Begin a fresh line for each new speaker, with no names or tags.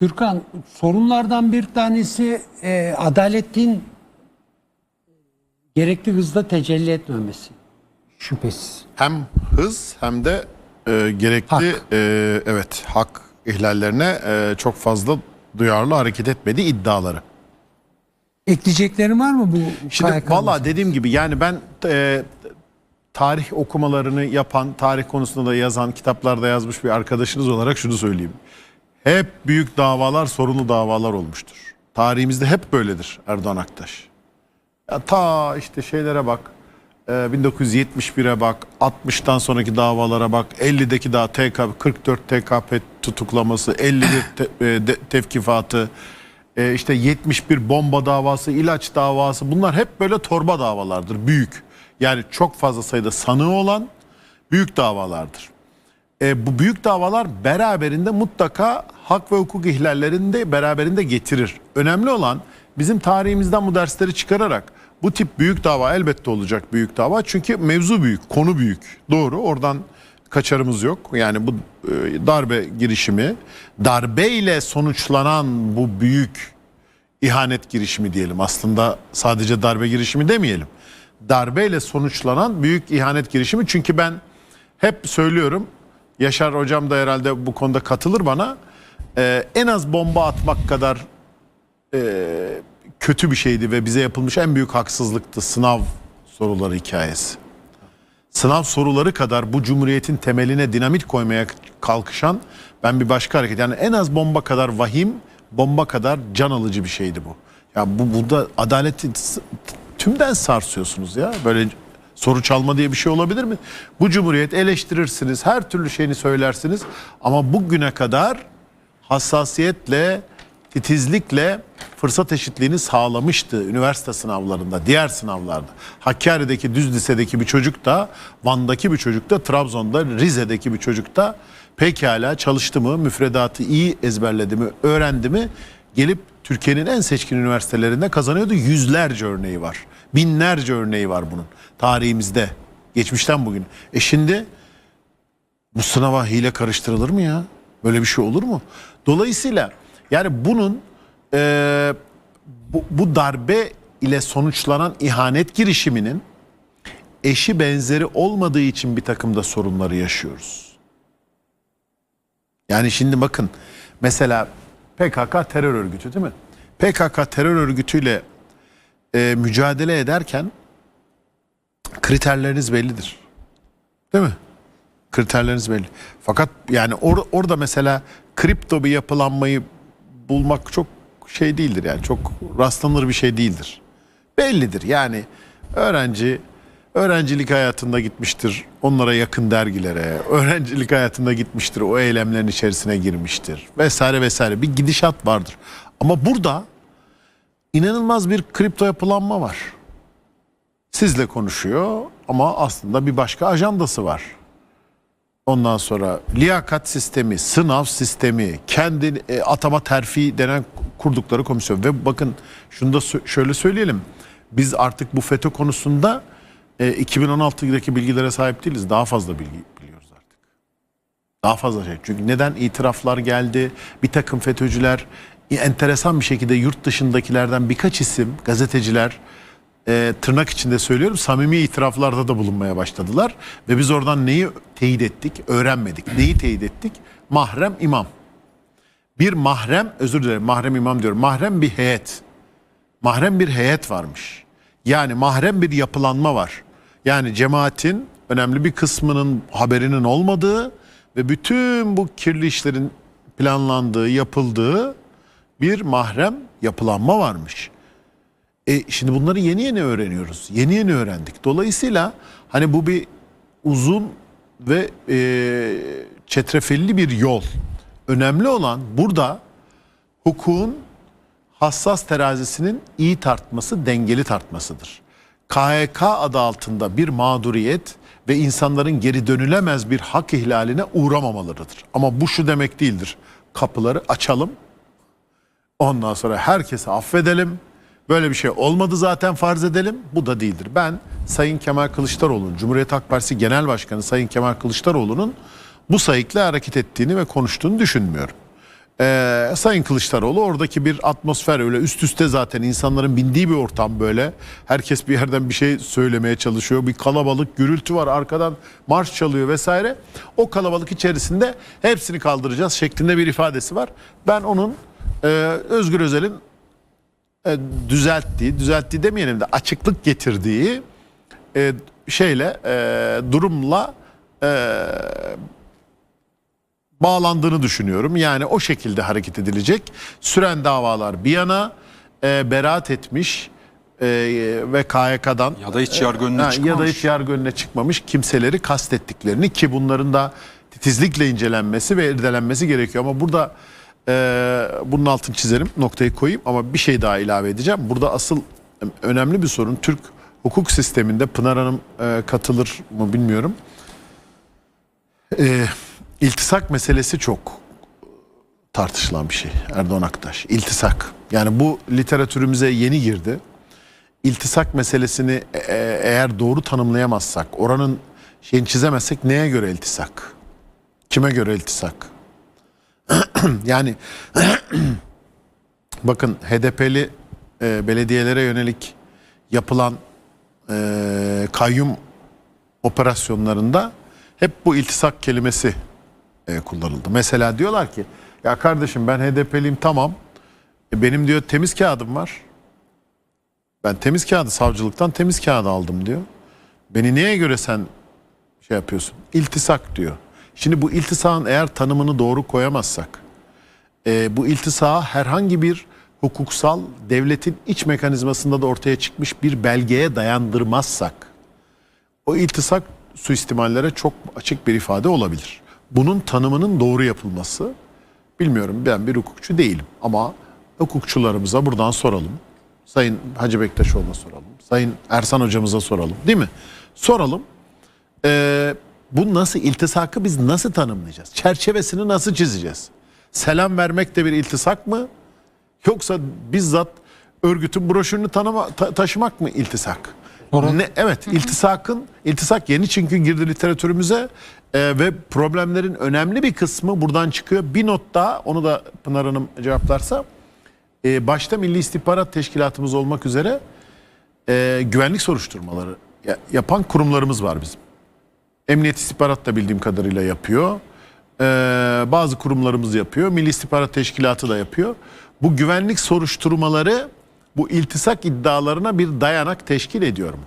Gürkan sorunlardan bir tanesi e, adaletin gerekli hızda tecelli etmemesi. Şüphesiz.
Hem hız hem de e, gerekli
Hak.
e, evet hak ihlallerine e, çok fazla duyarlı hareket etmediği iddiaları.
Ekleyeceklerin var mı bu
Şimdi valla dediğim gibi yani ben e, tarih okumalarını yapan, tarih konusunda da yazan, kitaplarda yazmış bir arkadaşınız olarak şunu söyleyeyim. Hep büyük davalar sorunlu davalar olmuştur. Tarihimizde hep böyledir Erdoğan Aktaş. Ya ta işte şeylere bak. e, 1971'e bak, 60'tan sonraki davalara bak, 50'deki daha TK, 44 TKP tutuklaması, 51 te, e, de- tevkifatı, e, işte 71 bomba davası, ilaç davası bunlar hep böyle torba davalardır, büyük. Yani çok fazla sayıda sanığı olan büyük davalardır. E, bu büyük davalar beraberinde mutlaka hak ve hukuk ihlallerini de beraberinde getirir. Önemli olan bizim tarihimizden bu dersleri çıkararak bu tip büyük dava elbette olacak büyük dava. Çünkü mevzu büyük, konu büyük. Doğru oradan kaçarımız yok. Yani bu e, darbe girişimi, darbeyle sonuçlanan bu büyük ihanet girişimi diyelim. Aslında sadece darbe girişimi demeyelim. Darbeyle sonuçlanan büyük ihanet girişimi. Çünkü ben hep söylüyorum. Yaşar hocam da herhalde bu konuda katılır bana. Ee, en az bomba atmak kadar e, kötü bir şeydi ve bize yapılmış en büyük haksızlıktı sınav soruları hikayesi. Sınav soruları kadar bu cumhuriyetin temeline dinamit koymaya kalkışan ben bir başka hareket. Yani en az bomba kadar vahim, bomba kadar can alıcı bir şeydi bu. Ya bu burada adaleti tümden sarsıyorsunuz ya. Böyle soru çalma diye bir şey olabilir mi? Bu cumhuriyet eleştirirsiniz, her türlü şeyini söylersiniz ama bugüne kadar hassasiyetle, titizlikle fırsat eşitliğini sağlamıştı üniversite sınavlarında, diğer sınavlarda. Hakkari'deki düz lisedeki bir çocuk da, Van'daki bir çocuk da, Trabzon'da, Rize'deki bir çocuk da pekala çalıştı mı, müfredatı iyi ezberledi mi, öğrendi mi gelip Türkiye'nin en seçkin üniversitelerinde kazanıyordu. Yüzlerce örneği var. Binlerce örneği var bunun tarihimizde. Geçmişten bugün. E şimdi bu sınava hile karıştırılır mı ya? Böyle bir şey olur mu? Dolayısıyla yani bunun eee, bu, bu darbe ile sonuçlanan ihanet girişiminin eşi benzeri olmadığı için bir takım da sorunları yaşıyoruz. Yani şimdi bakın mesela PKK terör örgütü değil mi? PKK terör örgütüyle e, mücadele ederken kriterleriniz bellidir. Değil mi? Kriterleriniz belli. Fakat yani or- orada mesela kripto bir yapılanmayı bulmak çok şey değildir yani çok rastlanır bir şey değildir. Bellidir yani öğrenci öğrencilik hayatında gitmiştir onlara yakın dergilere, öğrencilik hayatında gitmiştir o eylemlerin içerisine girmiştir vesaire vesaire bir gidişat vardır. Ama burada inanılmaz bir kripto yapılanma var. Sizle konuşuyor ama aslında bir başka ajandası var. Ondan sonra liyakat sistemi, sınav sistemi, kendi e, atama terfi denen kurdukları komisyon ve bakın şunu da şöyle söyleyelim. Biz artık bu FETÖ konusunda e, 2016'daki bilgilere sahip değiliz. Daha fazla bilgi biliyoruz artık. Daha fazla şey. Çünkü neden itiraflar geldi? Bir takım FETÖ'cüler enteresan bir şekilde yurt dışındakilerden birkaç isim gazeteciler e, tırnak içinde söylüyorum samimi itiraflarda da bulunmaya başladılar. Ve biz oradan neyi teyit ettik? Öğrenmedik. Neyi teyit ettik? Mahrem imam. Bir mahrem, özür dilerim mahrem imam diyorum. Mahrem bir heyet. Mahrem bir heyet varmış. Yani mahrem bir yapılanma var. Yani cemaatin önemli bir kısmının haberinin olmadığı ve bütün bu kirli işlerin planlandığı, yapıldığı bir mahrem yapılanma varmış. E şimdi bunları yeni yeni öğreniyoruz. Yeni yeni öğrendik. Dolayısıyla hani bu bir uzun ve e, çetrefelli bir yol. Önemli olan burada hukukun hassas terazisinin iyi tartması, dengeli tartmasıdır. KHK adı altında bir mağduriyet ve insanların geri dönülemez bir hak ihlaline uğramamalarıdır. Ama bu şu demek değildir. Kapıları açalım, Ondan sonra herkesi affedelim. Böyle bir şey olmadı zaten farz edelim. Bu da değildir. Ben Sayın Kemal Kılıçdaroğlu'nun, Cumhuriyet Halk Partisi Genel Başkanı Sayın Kemal Kılıçdaroğlu'nun bu sayıkla hareket ettiğini ve konuştuğunu düşünmüyorum. Ee, Sayın Kılıçdaroğlu oradaki bir atmosfer öyle üst üste zaten insanların bindiği bir ortam böyle. Herkes bir yerden bir şey söylemeye çalışıyor. Bir kalabalık gürültü var arkadan marş çalıyor vesaire. O kalabalık içerisinde hepsini kaldıracağız şeklinde bir ifadesi var. Ben onun e, Özgür Özel'in e, düzelttiği, düzelttiği demeyelim de açıklık getirdiği e, şeyle e, durumla e, bağlandığını düşünüyorum. Yani o şekilde hareket edilecek. Süren davalar bir yana e, beraat etmiş e, ve KYK'dan
Ya da hiç yargı önüne
Ha,
çıkmamış.
ya da hiç yargı önüne çıkmamış kimseleri kastettiklerini ki bunların da titizlikle incelenmesi ve irdelenmesi gerekiyor. Ama burada e, bunun altını çizerim noktayı koyayım ama bir şey daha ilave edeceğim. Burada asıl önemli bir sorun Türk hukuk sisteminde Pınar Hanım e, katılır mı bilmiyorum. E, iltisak meselesi çok tartışılan bir şey Erdoğan Aktaş. İltisak. Yani bu literatürümüze yeni girdi iltisak meselesini e- e- eğer doğru tanımlayamazsak, oranın şeyini çizemezsek neye göre iltisak? Kime göre iltisak? yani bakın HDP'li e, belediyelere yönelik yapılan e, kayyum operasyonlarında hep bu iltisak kelimesi e, kullanıldı. Mesela diyorlar ki ya kardeşim ben HDP'liyim tamam. E, benim diyor temiz kağıdım var. Ben temiz kağıdı savcılıktan temiz kağıdı aldım diyor. Beni neye göre sen şey yapıyorsun? İltisak diyor. Şimdi bu iltisağın eğer tanımını doğru koyamazsak, e, bu iltisağı herhangi bir hukuksal devletin iç mekanizmasında da ortaya çıkmış bir belgeye dayandırmazsak, o iltisak suistimallere çok açık bir ifade olabilir. Bunun tanımının doğru yapılması, bilmiyorum ben bir hukukçu değilim ama hukukçularımıza buradan soralım. Sayın Hacı Bektaşoğlu'na soralım. Sayın Ersan hocamıza soralım değil mi? Soralım. Ee, bu nasıl iltisakı biz nasıl tanımlayacağız? Çerçevesini nasıl çizeceğiz? Selam vermek de bir iltisak mı? Yoksa bizzat örgütün broşürünü tanıma, ta- taşımak mı iltisak? Ne, evet iltisakın iltisak yeni çünkü girdi literatürümüze e, ve problemlerin önemli bir kısmı buradan çıkıyor. Bir not daha onu da Pınar Hanım cevaplarsa e, başta Milli İstihbarat Teşkilatımız olmak üzere e, güvenlik soruşturmaları ya- yapan kurumlarımız var bizim. Emniyet İstihbarat da bildiğim kadarıyla yapıyor. E, bazı kurumlarımız yapıyor. Milli İstihbarat Teşkilatı da yapıyor. Bu güvenlik soruşturmaları bu iltisak iddialarına bir dayanak teşkil ediyor mu?